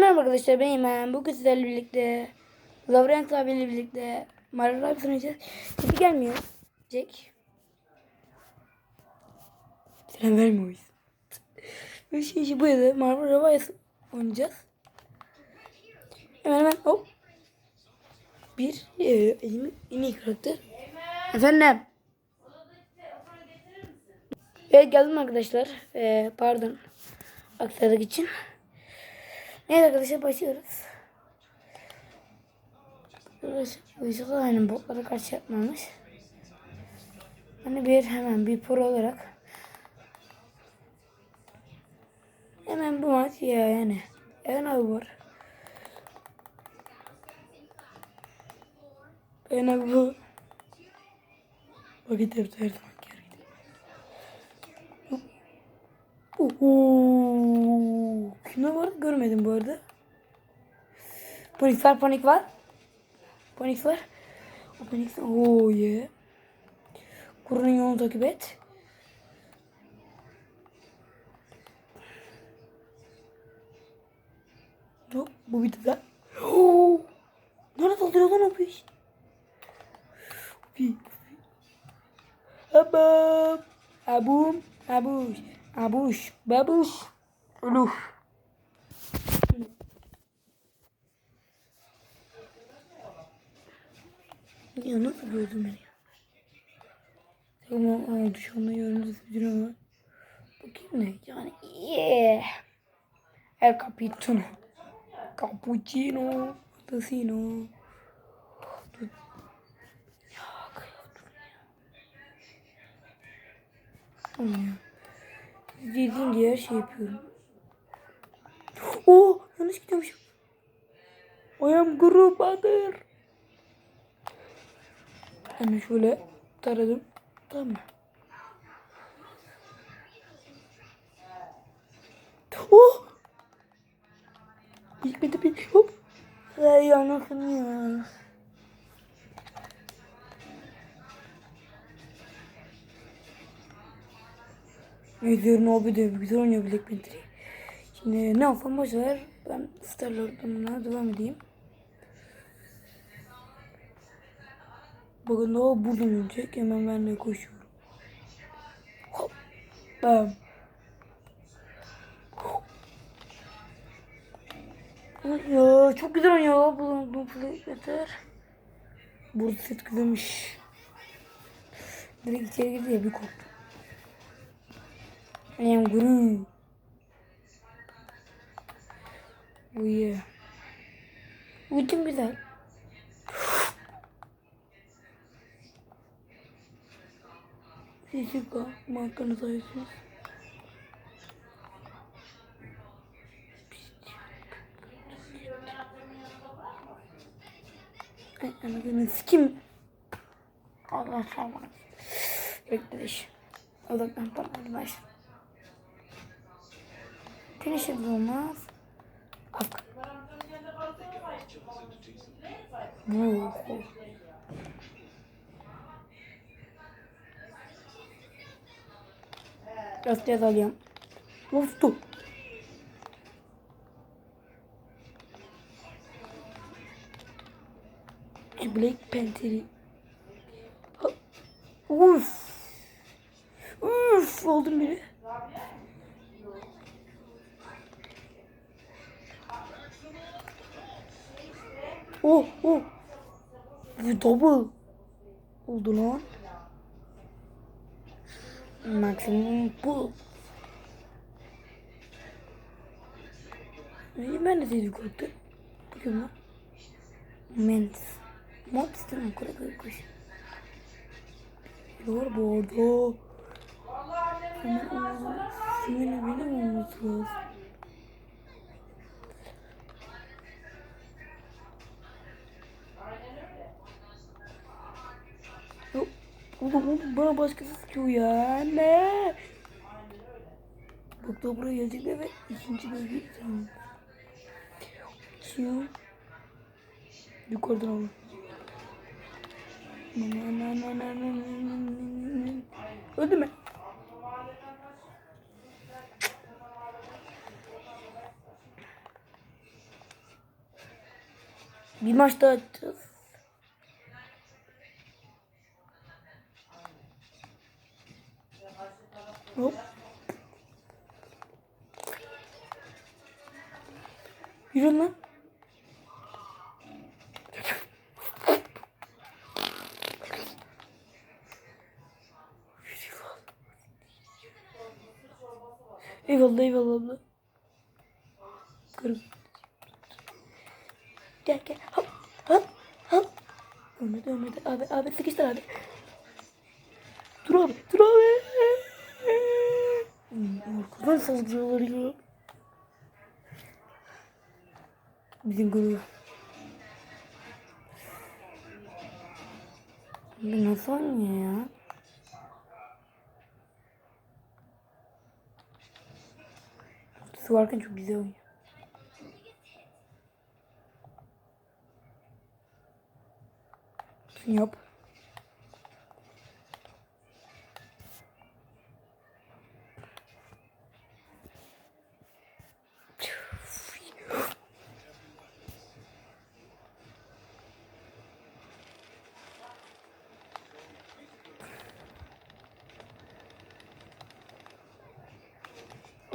Merhaba arkadaşlar ben İmen. Bugün sizlerle birlikte Lavrent abiyle birlikte Mario Rabbids oynayacağız. Sesi gelmiyor. Jack. Selam vermiyoruz. Bir şey işi bu yada Marvel Rabbids oynayacağız. Hemen hemen hop. Bir e, elimi en iyi karakter. Efendim. Evet geldim arkadaşlar. E, pardon. Aksarak için. Evet arkadaşlar başlıyoruz. Işık aynı botlara karşı yapmamış. Hani bir hemen bir pro olarak hemen bu maç ya yani. Eren abi var. Eren abi bu. Vakit yaptı her zaman gerekli. Oho. Kime var görmedim bu arada. Panik var panik var. Panik var. O panik Oo ye. Kurunun yolunu takip et. Yok bu bir. Oo. Nerede saldırıyor lan o piş? Pi. Abam. Abum. Abuş. Abuş. Babuş. Uluh. Ya nasıl gördün beni ya? Tamam oldu şu anda gördüğünüz bir ama. Bakayım ne? Yani yeah. El Capitano. Cappuccino. Assassino. Dur. Ya kıyafetüm ya. Tamam ya. Dediğim diye her şey yapıyorum. Oo yanlış gidiyormuşum. I am Grubadır. Hemen şöyle taradım. Tamam mı? Oh! Bitmedi bir hop. Ay anasını ya. Ediyorum abi de güzel oynuyor Black Panther'i. Şimdi ne yapalım boş ver. Ben Starlord'umla devam edeyim. Bakın o buradan ölecek. Hemen ben de koşuyorum. Hop. Bam. Ya çok güzel oynuyor. Bu, bu yeter. Burada set güzelmiş. Direkt içeri girdi ya bir korktum. I am Guru. Bu iyi. Ultim güzel. Fizika markanı sayıyorsunuz. Ay anasını sikim. Allah Allah. Bekleyiş. Odaklan tamam baş. Finish olmaz. Bak. Bu. Biraz alıyorum. Vurdu. Black Panther'i. Uf. Uf oldum biri. Oh oh. Bu double. Oldu lan. Maksimum bu. Ne ben de dedik korktu. Bakın lan. Mens. Mod istemem kore kore koş. Doğru bu arada. Hemen olmaz. Sinirli benim Oğlum bana başkası sıkıyor ya. Ne? Bak da buraya gelecekler ve ikinci bölgeyi tamam. Çiğ. Yukarıdan alın. Öldü mü? Bir maç daha atacağız. Hop. Yürü lan. Eyvallah eyvallah abla. Kırık. Gel gel. Hop hop hop. Ölmedi ölmedi. Abi abi sıkıştır abi. Dur abi dur abi. Arkadan saldırıyorlar ya. Bizim grup. Bu nasıl oynuyor ya? Su varken çok güzel oynuyor. Yap.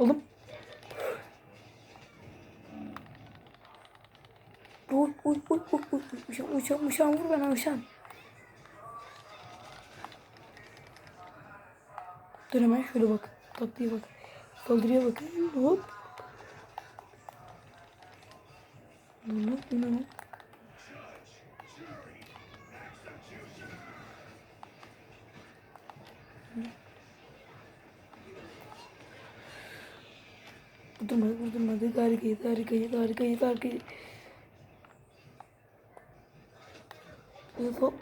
Oğlum. Uy uy uy uy uy uşan uşan uşan vur bana uşan. Dur hemen şöyle bak. Tatlıya bak. Saldırıya bak. Hop. Bunu bunu. Vurdurmadı, vurdurmadı. Harikayız, harikayız, harikayız, harikayız. Hop.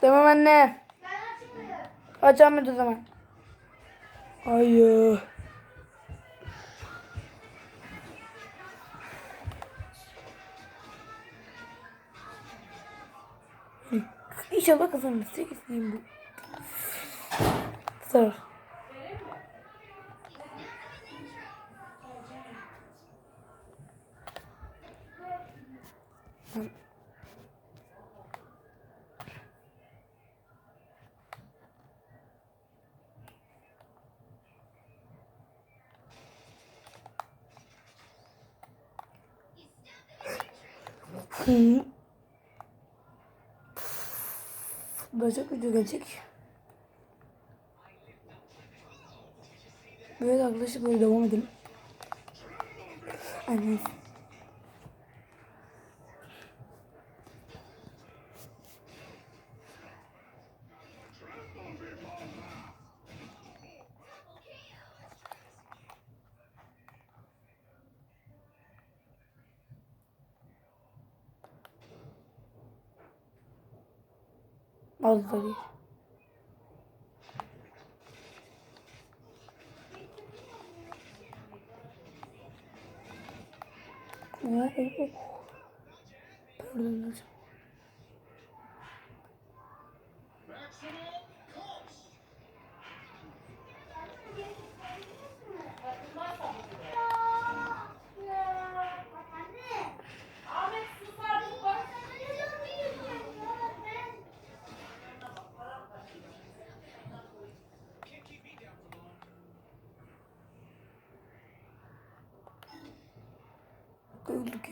Tamam anne. Mıydı o zaman? Hayır. İnşallah kazanırız. Tek isteğim bu. Sar. Çok video gelecek. Böyle arkadaşlar böyle devam edelim. Aynen. Az da değil. Pardon hocam.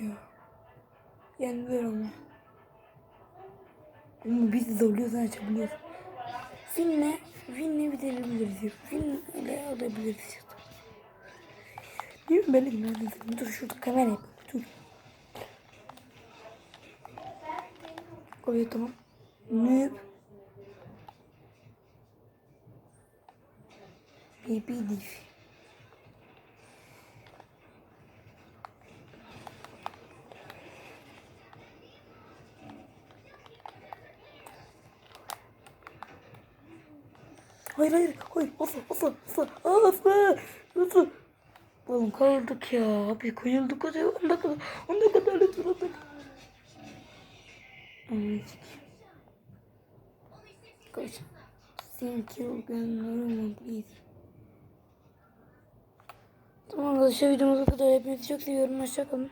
Öldük ya. Yendiler ama. Ama biz zorluyoruz açabiliyoruz. Finle, Finle bitirebiliriz. Finle alabiliriz. Değil mi? De neredesin? Dur şurada kamera yap. Dur. Evet tamam. Noob. Baby diff. Hayır hayır. Hayır asla asla asla asla asla Oğlum kaldık ya abi koyulduk hadi 10 dakika 10 dakika daha lütfen 10 dakika. Evet Kaç. Thank you gönlüm please Tamam arkadaşlar videomuz bu kadar hepinizi çok seviyorum hoşçakalın